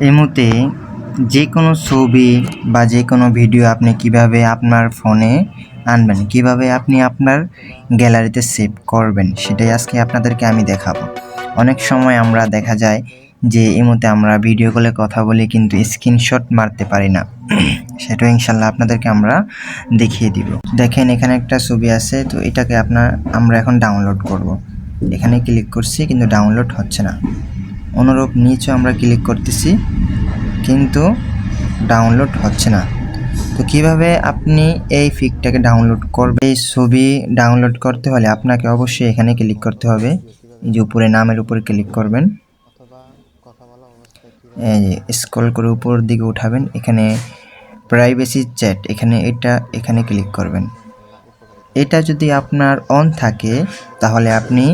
এই মুহূর্তে যে কোনো ছবি বা যে কোনো ভিডিও আপনি কীভাবে আপনার ফোনে আনবেন, কীভাবে আপনি আপনার গ্যালারিতে সেভ করবেন, সেটাই আজকে আপনাদেরকে আমি দেখাবো। অনেক সময় আমরা দেখা যায় যে এই মুহূর্তে আমরা ভিডিও কলে কথা বলি কিন্তু স্ক্রিনশট মারতে পারি না। সেটা ইনশাল্লাহ আপনাদেরকে আমরা দেখিয়ে দিব। দেখেন এখানে একটা ছবি আছে, তো এটাকে আপনার, আমরা এখন ডাউনলোড করব। এখানে ক্লিক করছি কিন্তু ডাউনলোড হচ্ছে না। অনুরূপ নিচেও আমরা ক্লিক করতেছি, কিন্তু ডাউনলোড হচ্ছে না। তো কীভাবে আপনি এই ফিকটাকে ডাউনলোড করবে এই ছবি ডাউনলোড করতে হলে আপনাকে অবশ্যই এখানে ক্লিক করতে হবে। যে উপরে নামের উপরে ক্লিক করবেন। স্ক্রল করে উপর দিকে উঠাবেন। এখানে প্রাইভেসি চ্যাট এখানে এটা, এখানে ক্লিক করবেন। এটা যদি আপনার অন থাকে, তাহলে আপনি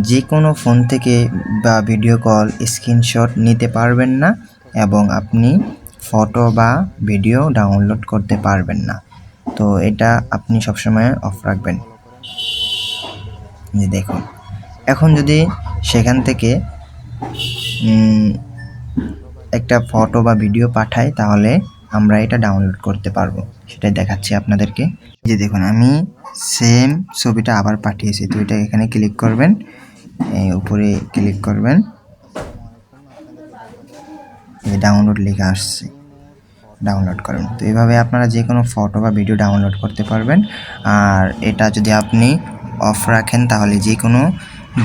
যে কোনো ফোন থেকে বা ভিডিও কল স্ক্রিনশট নিতে পারবেন না এবং আপনি ফটো বা ভিডিও ডাউনলোড করতে পারবেন না। তো এটা আপনি সবসময় অফ রাখবেন। যে দেখুন। এখন যদি সেখান থেকে একটা ফটো বা ভিডিও পাঠাই, তাহলে আমরা এটা ডাউনলোড করতে পারব। সেটাই দেখাচ্ছি আপনাদেরকে। যে দেখুন, আমি সেম ছবিটা আবার পাঠিয়েছি। তো এটা এখানে ক্লিক করবেন উপরে ক্লিক করবেন। এই ডাউনলোড লেখা আসছে ডাউনলোড করেন। তো এইভাবে আপনারা যে কোনো ফটো বা ভিডিও ডাউনলোড করতে পারবেন। আর এটা যদি আপনি অফ রাখেন, তাহলে যে কোনো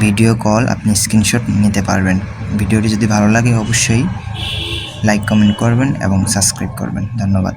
ভিডিও কল আপনি স্ক্রিনশট নিতে পারবেন। ভিডিওটি যদি ভালো লাগে, অবশ্যই লাইক কমেন্ট করবেন এবং সাবস্ক্রাইব করবেন। ধন্যবাদ।